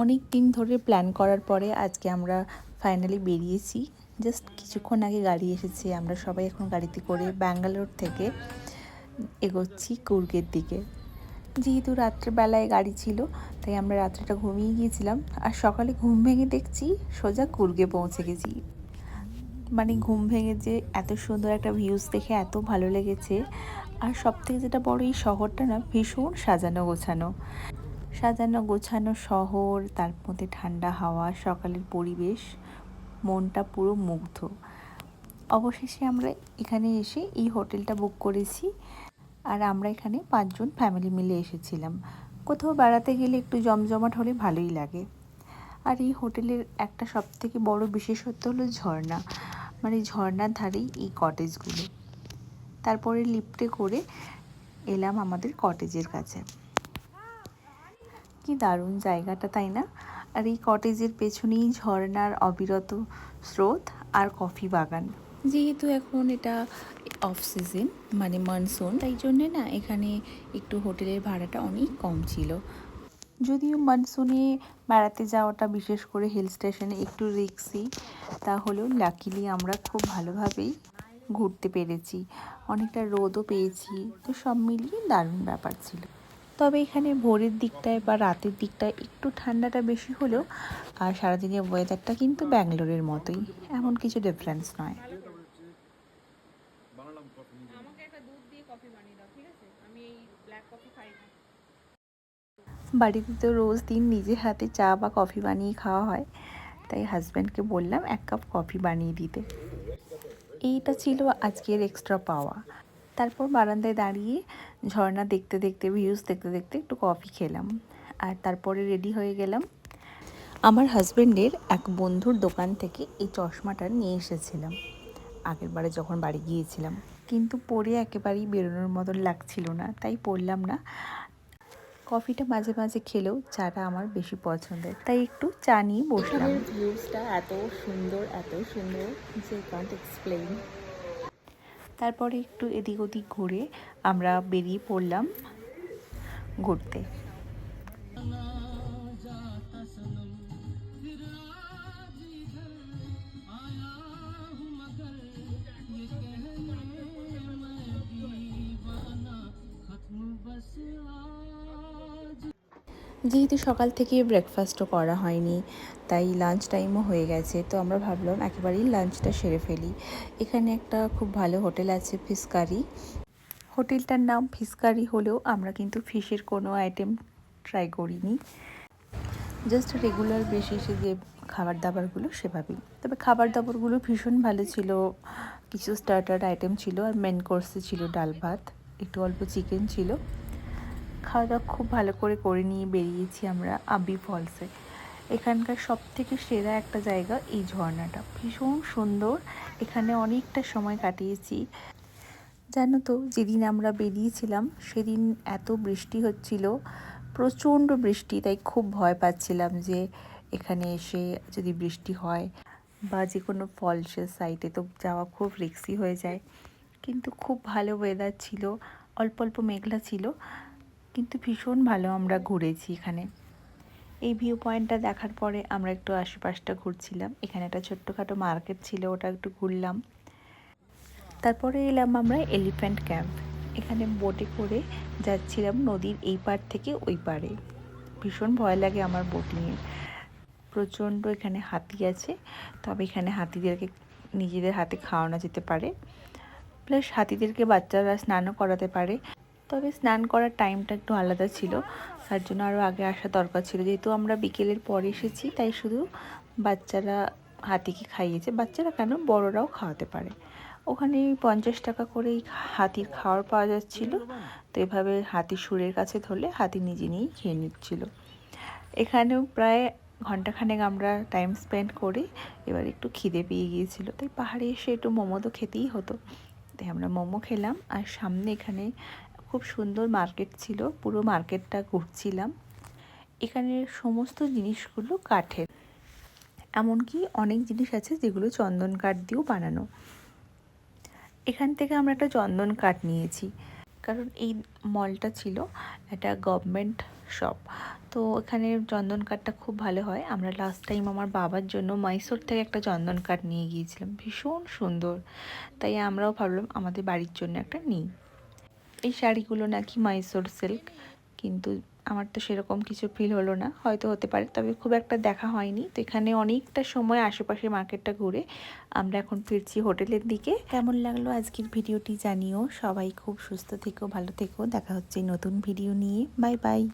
অনেক দিন ধরে প্ল্যান করার পরে আজকে আমরা ফাইনালি বেরিয়েছি। জাস্ট কিছুক্ষণ আগে গাড়ি এসেছে, আমরা সবাই এখন গাড়িতে করে ব্যাঙ্গালোর থেকে এগোচ্ছি কুর্গের দিকে। যেহেতু রাত্রেবেলায় গাড়ি ছিল, তাই আমরা রাত্রিটা ঘুমিয়ে গিয়েছিলাম। আর সকালে ঘুম ভেঙে দেখছি সোজা কুর্গে পৌঁছে গেছি। মানে ঘুম ভেঙে যে এত সুন্দর একটা ভিউজ দেখে এত ভালো লেগেছে। আর সব থেকে যেটা বড় এই শহরটা না, ভীষণ সাজানো গোছানো। সাজানো গোছানো শহর, তার মধ্যে ঠান্ডা হাওয়া, সকালের পরিবেশ, মনটা পুরো মুগ্ধ। অবশেষে আমরা এখানে এসে এই হোটেলটা বুক করেছি আর আমরা এখানে পাঁচজন ফ্যামিলি মিলে এসেছিলাম। কোথাও বেড়াতে গেলে একটু জমজমাট হলে ভালোই লাগে। আর এই হোটেলের একটা সবথেকে বড় বিশেষত্ব হলো ঝর্ণা। মানে ঝর্ণার ধারেই এই কটেজগুলো তারপরে লিফটে করে এলাম আমাদের কটেজের কাছে। কি দারুণ জায়গাটা তাই না? আর এই কটেজের পেছনেই ঝর্ণার অবিরত স্রোত আর কফি বাগান। যেহেতু এখন এটা অফ সিজন মানে মনসুন তাই জন্যে না এখানে একটু হোটেলের ভাড়াটা অনেক কম ছিল। যদিও মনসুনে বেড়াতে যাওয়াটা বিশেষ করে হিল স্টেশনে একটু রিক্সি তাহলেও লাকিলি আমরা খুব ভালোভাবেই ঘুরতে পেরেছি। অনেকটা রোদও পেয়েছি তো সব মিলিয়ে দারুণ ব্যাপার ছিল। তবে এখানে ভোরের দিকটায় বা রাতের দিকটায় একটু ঠান্ডাটা বেশি হলেও আর সারাদিনের ওয়েদারটা কিন্তু ব্যাঙ্গালোরের মতোই এমন কিছু ডিফারেন্স নয়। বাড়িতে তো রোজ দিন নিজে হাতে চা বা কফি বানিয়ে খাওয়া হয় তাই হাজব্যান্ডকে বললাম এক কাপ কফি বানিয়ে দিতে। এইটা ছিল আজকের এক্সট্রা পাওয়া তারপর বারান্দায় দাঁড়িয়ে ঝর্ণা দেখতে দেখতে ভিউজ দেখতে দেখতে একটু কফি খেলাম। আর তারপরে রেডি হয়ে গেলাম। আমার হাজব্যান্ডের এক বন্ধুর দোকান থেকে এই চশমাটা নিয়ে এসেছিলাম। আগের বারে যখন বাড়ি গিয়েছিলাম। কিন্তু পরে একেবারেই বেরোনোর মতন লাগছিল না, তাই পরলাম না। কফিটা মাঝে মাঝে খেলেও চাটা আমার বেশি পছন্দের। তাই একটু চা নিয়ে বসলাম। ভিউজটা এত সুন্দর এত সুন্দর, যে কান্ট এক্সপ্লেইন তারপরে একটু এদিক ওদিক ঘুরে আমরা বেরিয়ে পড়লাম ঘুরতে। যেহেতু সকাল থেকে ব্রেকফাস্টও করা হয়নি, তাই লাঞ্চ টাইমও হয়ে গেছে, তো আমরা ভাবলাম একেবারেই লাঞ্চটা সেরে ফেলি। এখানে একটা খুব ভালো হোটেল আছে ফিসকারি। হোটেলটার নাম ফিসকারি হলেও আমরা কিন্তু ফিশের কোনো আইটেম ট্রাই করিনি। জাস্ট রেগুলার বেসিসে যে খাবার দাবারগুলো সেভাবেই। তবে খাবার দাবারগুলো ভীষণ ভালো ছিল। কিছু স্টার্টার আইটেম ছিল আর মেন কোর্সে ছিল ডাল ভাত, একটু অল্প চিকেন ছিল। খাওয়া দাওয়া খুব ভালো করে করে নিয়ে বেরিয়েছি আমরা আবি ফলসে। এখানকার সব থেকে সেরা একটা জায়গা এই ঝর্ণাটা। ভীষণ সুন্দর। এখানে অনেকটা সময় কাটিয়েছি। জানো তো, যেদিন আমরা বেরিয়েছিলাম, সেদিন এত বৃষ্টি হচ্ছিল, প্রচণ্ড বৃষ্টি, তাই খুব ভয় পাচ্ছিলাম যে এখানে এসে যদি বৃষ্টি হয় বা যে কোনো ফলসের সাইটে তো যাওয়া খুব রিক্সি হয়ে যায়। কিন্তু খুব ভালো ওয়েদার ছিল, অল্প অল্প মেঘলা ছিল। কিন্তু ভীষণ ভালো আমরা ঘুরেছি এখানে। এই ভিউ পয়েন্টটা দেখার পরে আমরা একটু আশেপাশটা ঘুরছিলাম। এখানে একটা ছোট্টখাটো মার্কেট ছিল, ওটা একটু ঘুরলাম। তারপরে এলাম আমরা এলিফ্যান্ট ক্যাম্প এখানে বোটে করে যাচ্ছিলাম নদীর এই পার থেকে ওই পারে ভীষণ ভয় লাগে আমার বোটিংয়ে প্রচণ্ড এখানে হাতি আছে, তবে এখানে হাতিদেরকে, নিজেদের হাতে খাওয়ানো যেতে পারে। প্লাস হাতিদেরকে বাচ্চারা স্নানও করাতে পারে। তবে স্নান করার টাইমটা একটু আলাদা ছিল। তার জন্য আরও আগে আসা দরকার ছিল। যেহেতু আমরা বিকেলের পরে এসেছি, তাই শুধু বাচ্চারা হাতিকে খাইয়েছে। বাচ্চারা কেন? বড়রাও খাওয়াতে পারে। ওখানে পঞ্চাশ টাকা করেই হাতির খাওয়ার পাওয়া যাচ্ছিল। তো এভাবে হাতি সুরের কাছে ধরলে হাতি নিজে নিয়েই খেয়ে নিচ্ছিল। এখানেও প্রায় ঘন্টাখানেক আমরা টাইম স্পেন্ড করে এবার একটু খিদে পেয়ে গিয়েছিল। তাই পাহাড়ে এসে একটু মোমো তো খেতেই হতো। তাই আমরা মোমো খেলাম। আর সামনে এখানে খুব সুন্দর মার্কেট ছিল, পুরো মার্কেটটা ঘুরছিলাম। এখানে সমস্ত জিনিসগুলো কাঠের। এমনকি অনেক জিনিস আছে যেগুলো চন্দন কাঠ দিয়েও বানানো। এখান থেকে আমরা একটা চন্দন কাঠ নিয়েছি। কারণ এই মলটা ছিল একটা গভর্নমেন্ট শপ। তো এখানে চন্দন কাঠটা খুব ভালো হয়। আমরা লাস্ট টাইম আমার বাবার জন্য মাইসোর থেকে একটা চন্দন কাঠ নিয়ে গিয়েছিলাম। ভীষণ সুন্দর। তাই আমরাও ভাবলাম আমাদের বাড়ির জন্য একটা নিই। এই শাড়িগুলো নাকি মাইসোর সিল্ক কিন্তু আমার তো সেরকম কিছু ফিল হলো না। হয়তো হতে পারে, তবে খুব একটা দেখা হয়নি। তো এখানে অনেকটা সময় আশেপাশে মার্কেটটা ঘুরে আমরা এখন ফিরছি হোটেলের দিকে। কেমন লাগল আজকের ভিডিওটি জানিও। সবাই খুব সুস্থ থেকো, ভালো থেকো। দেখা হচ্ছে নতুন ভিডিও নিয়ে। Bye bye